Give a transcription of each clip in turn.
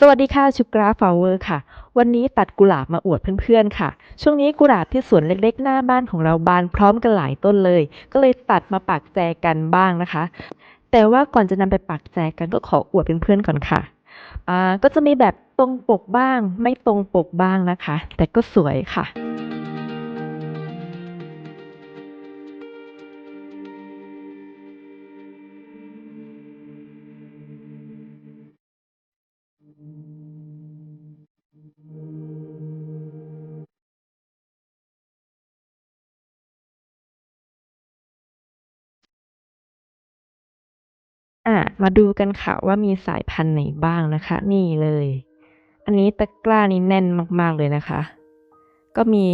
สวัสดีค่ะชุกราฟลาเวอร์ค่ะ วันนี้ตัดกุหลาบมาอวดเพื่อนๆค่ะ ช่วงนี้กุหลาบที่สวนเล็กๆ หน้าบ้านของเราบานพร้อมกันหลายต้นเลย ก็เลยตัดมาปักแจกันบ้างนะคะ แต่ว่าก่อนจะนำไปปักแจกันก็ขออวดเพื่อนๆก่อนค่ะอ่าก็จะมีแบบตรงปกบ้าง ไม่ตรงปกบ้างนะคะ แต่ก็สวยค่ะ อะมาดูกันค่ะว่ามีสายพันธุ์ไหนบ้างนะคะ นี่เลย อันนี้ตะกร้านี้แน่นมากๆเลยนะคะ ก็มี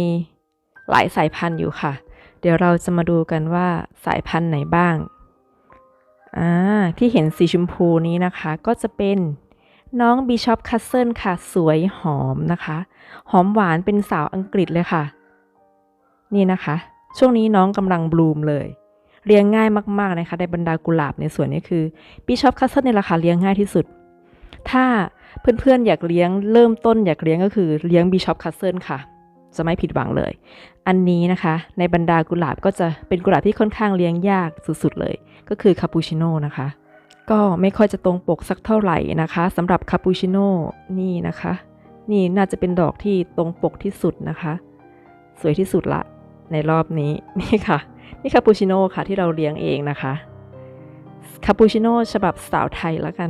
หลายสายพันธุ์อยู่ค่ะ เดี๋ยวเราจะมาดูกันว่าสายพันธุ์ไหนบ้างอ่าที่เห็นสีชมพูนี้นะคะ ก็จะเป็นน้องบิชอปคัสเซิลค่ะ สวยหอมนะคะ หอมหวานเป็นสาวอังกฤษเลยค่ะ นี่นะคะ ช่วงนี้น้องกำลังบลูมเลย เลี้ยงง่ายมากๆนะคะในบรรดากุหลาบในสวนนี้คือบิชอปคัสเซิลในราคาเลี้ยงง่ายที่สุด ถ้าเพื่อนๆอยากเลี้ยงเริ่มต้นอยากเลี้ยงก็คือเลี้ยงบิชอปคัสเซิลค่ะ จะไม่ผิดหวังเลย อันนี้นะคะ ในบรรดากุหลาบก็จะเป็นกุหลาบที่ค่อนข้างเลี้ยงยากสุดๆเลย ก็คือคาปูชิโน่นะคะก็ไม่ค่อยจะตรงปกสักเท่าไหร่นะคะสำหรับคาปูชิโน่นี่นะคะ นี่น่าจะเป็นดอกที่ตรงปกที่สุดนะคะ สวยที่สุดละในรอบนี้นี่ค่ะ นี่คาปูชิโน่ค่ะที่เราเลี้ยงเองนะคะคาปูชิโน่ฉบับสาวไทยแล้วกัน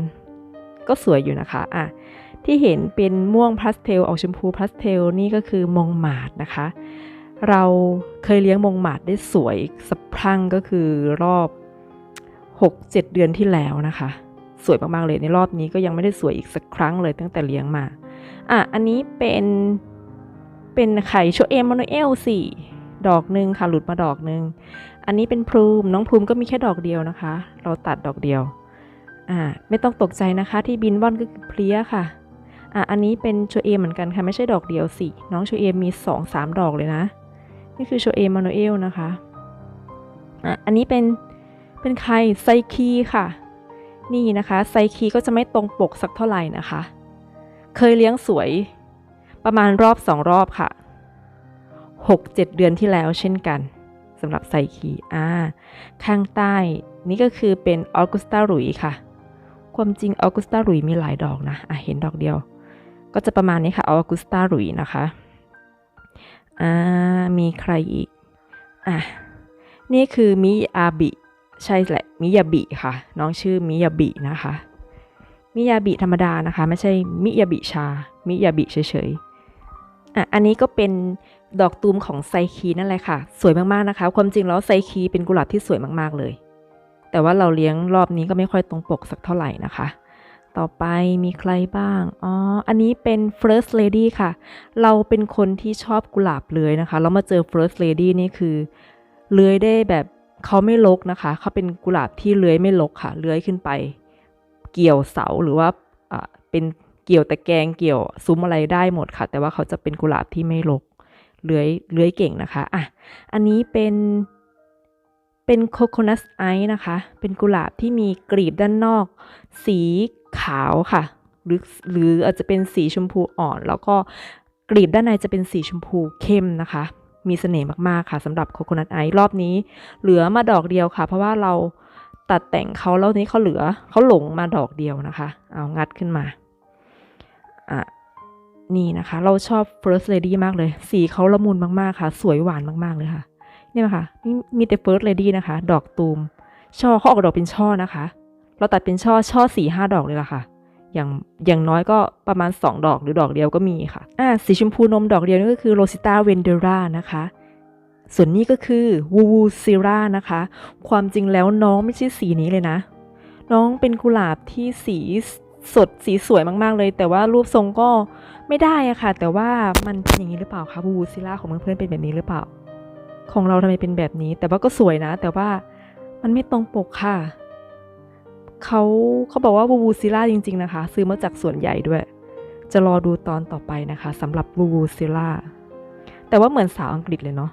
ก็สวยอยู่นะคะอะที่เห็นเป็นม่วงพาสเทลออกชมพูพาสเทลนี่ก็คือมงหมาดนะคะ เราเคยเลี้ยงมงหมาดได้สวยสะพรั่งก็คือรอบ 6-7 เดือนที่แล้วนะคะ สวยมากๆเลยในรอบนี้ก็ยังไม่ได้สวยอีกสักครั้งเลยตั้งแต่เลี้ยงมาอะอันนี้เป็นเป็นไข่โชเอมมานเอลสี่ ดอกหนึ่งค่ะหลุดมาดอกหนึ่งอันนี้เป็นพลูมน้องพลูมก็มีแค่ดอกเดียวนะคะ เราตัดดอกเดียวอ่าไม่ต้องตกใจนะคะที่บินว่อนก็คือเพลี้ยค่ะอะอันนี้เป็นโชเอมเหมือนกันค่ะไม่ใช่ดอกเดียวสิน้องโชเอมมีสองสามดอกเลยนะ นี่คือโชเอมมานูเอลนะคะอะอันนี้เป็นเป็นใครไซคีค่ะ นี่นะคะไซคีก็จะไม่ตรงปกสักเท่าไหร่นะคะ เคยเลี้ยงสวยประมาณรอบสองรอบค่ะ 6-7 เดือนที่แล้วเช่นกันสำหรับไซคีอ่าข้างใต้นี่ก็คือเป็นออกุสตาหลุยค่ะ ความจริงออกุสตาหลุยมีหลายดอกนะอะเห็นดอกเดียว ก็จะประมาณนี้ค่ะออกุสตาหลุยนะคะอ่ามีใครอีกอะนี่คือมิอาบิใช่แหละมิยาบิค่ะ น้องชื่อมิยาบินะคะมิยาบิธรรมดานะคะ ไม่ใช่มิยาบิชามิยาบิเฉยๆอะอันนี้ก็เป็น ดอกตูมของไซคีนั่นแหละค่ะ สวยมากๆนะคะ ความจริงแล้วไซคีเป็นกุหลาบที่สวยมากๆเลย แต่ว่าเราเลี้ยงรอบนี้ก็ไม่ค่อยตรงปกสักเท่าไหร่นะคะ ต่อไปมีใครบ้าง อ๋อ อันนี้เป็น first lady ค่ะ เราเป็นคนที่ชอบกุหลาบเลยนะคะ แล้วมาเจอ first lady นี่คือเลื้อยได้แบบเขาไม่ลกนะคะ เขาเป็นกุหลาบที่เลื้อยไม่ลกค่ะ เลื้อยขึ้นไป เกี่ยวเสาหรือว่าอ่าเป็นเกี่ยวตะแกรงเกี่ยวซุ้มอะไรได้หมดค่ะ แต่ว่าเขาจะเป็นกุหลาบที่ไม่ลก เลื้อยเลื้อยเก่งนะคะอะอันนี้เป็นเป็นโคโคนัสไอนะคะ เป็นกุหลาบที่มีกลีบด้านนอก สีขาวค่ะ หรือหรืออาจจะเป็นสีชมพูอ่อน แล้วก็กลีบด้านในจะเป็นสีชมพูเข้มนะคะ มีเสน่ห์มากๆค่ะสำหรับโคโคนัทไอรอบนี้ เหลือมาดอกเดียวค่ะ เพราะว่าเราตัดแต่งเขาแล้วนี้เขาเหลือเขาหลงมาดอกเดียวนะคะ เอางัดขึ้นมาอะ นี่นะคะ เราชอบ first lady มากเลย สีเขาละมุนมากๆค่ะ สวยหวานมากๆเลยค่ะ นี่ยค่ะนี่มีแต่ first lady นะคะ ดอกตูม ช่อเขาออกดอกเป็นช่อนะคะ เราตัดเป็นช่อช่อสี่ห้าดอกเลยล่ะค่ะ อย่างอย่างน้อยก็ประมาณ 2 ดอกหรือดอกเดียวก็มีค่ะ อ่าสีชมพูนมดอกเดียวนี่ก็คือโรซิต้าเวนเดรานะคะส่วนนี้ก็คือวูวูซิรานะคะ ความจริงแล้วน้องไม่ใช่สีนี้เลยนะ น้องเป็นกุหลาบที่สี สดสีสวยมากๆเลย แต่ว่ารูปทรงก็ไม่ได้อะค่ะ แต่ว่ามันเป็นอย่างนี้หรือเปล่าคะวูวูซิราของเพื่อนๆเป็นแบบนี้หรือเปล่า ของเราทำไมเป็นแบบนี้ แต่ว่าก็สวยนะ แต่ว่ามันไม่ตรงปกค่ะเขาเขาบอกว่าวูวูซิล่าจริง ๆนะคะ ซื้อมาจากสวนใหญ่ด้วย จะรอดูตอนต่อไปนะคะสำหรับวูวูซิล่าแต่ว่าเหมือนสาวอังกฤษเลยเนาะ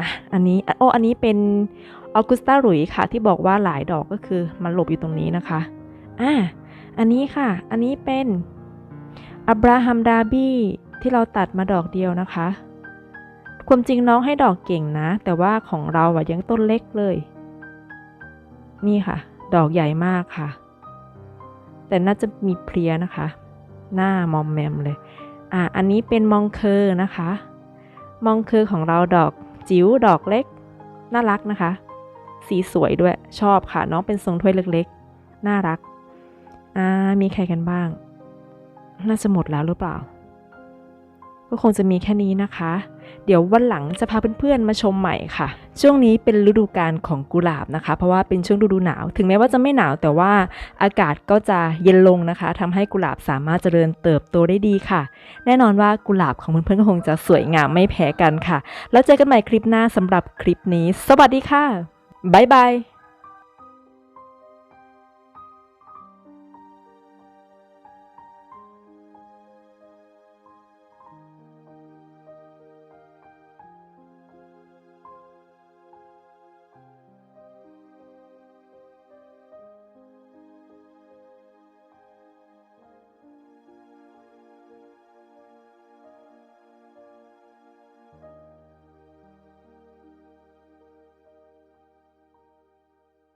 อะอันนี้โอ้อันนี้เป็นออกุสตาหลุยค่ะ ที่บอกว่าหลายดอกก็คือมันหลบอยู่ตรงนี้นะคะอะ อันนี้ค่ะ อันนี้เป็นอับราฮัมดาบี้ที่เราตัดมาดอกเดียวนะคะ ความจริงน้องให้ดอกเก่งนะ แต่ว่าของเราอะยังต้นเล็กเลย นี่ค่ะ ดอกใหญ่มากค่ะ แต่น่าจะมีเพลียนะคะ หน้ามอมแมมเลย อะ อันนี้เป็นมองเคอร์นะคะ มองเคอร์ของเราดอกจิ๋วดอกเล็ก น่ารักนะคะ สีสวยด้วย ชอบค่ะ น้องเป็นทรงถ้วยเล็กๆ น่ารัก อ่ามีใครกันบ้าง น่าจะหมดแล้วหรือเปล่า ก็คงจะมีแค่นี้นะคะ เดี๋ยววันหลังจะพาเพื่อนๆมาชมใหม่ค่ะ ช่วงนี้เป็นฤดูกาลของกุหลาบนะคะ เพราะว่าเป็นช่วงฤดูหนาว ถึงแม้ว่าจะไม่หนาวแต่ว่าอากาศก็จะเย็นลงนะคะทำให้กุหลาบสามารถเจริญเติบโตได้ดีค่ะ แน่นอนว่ากุหลาบของเพื่อนๆก็คงจะสวยงามไม่แพ้กันค่ะ แล้วเจอกันใหม่คลิปหน้าสำหรับคลิปนี้ สวัสดีค่ะบ๊ายบาย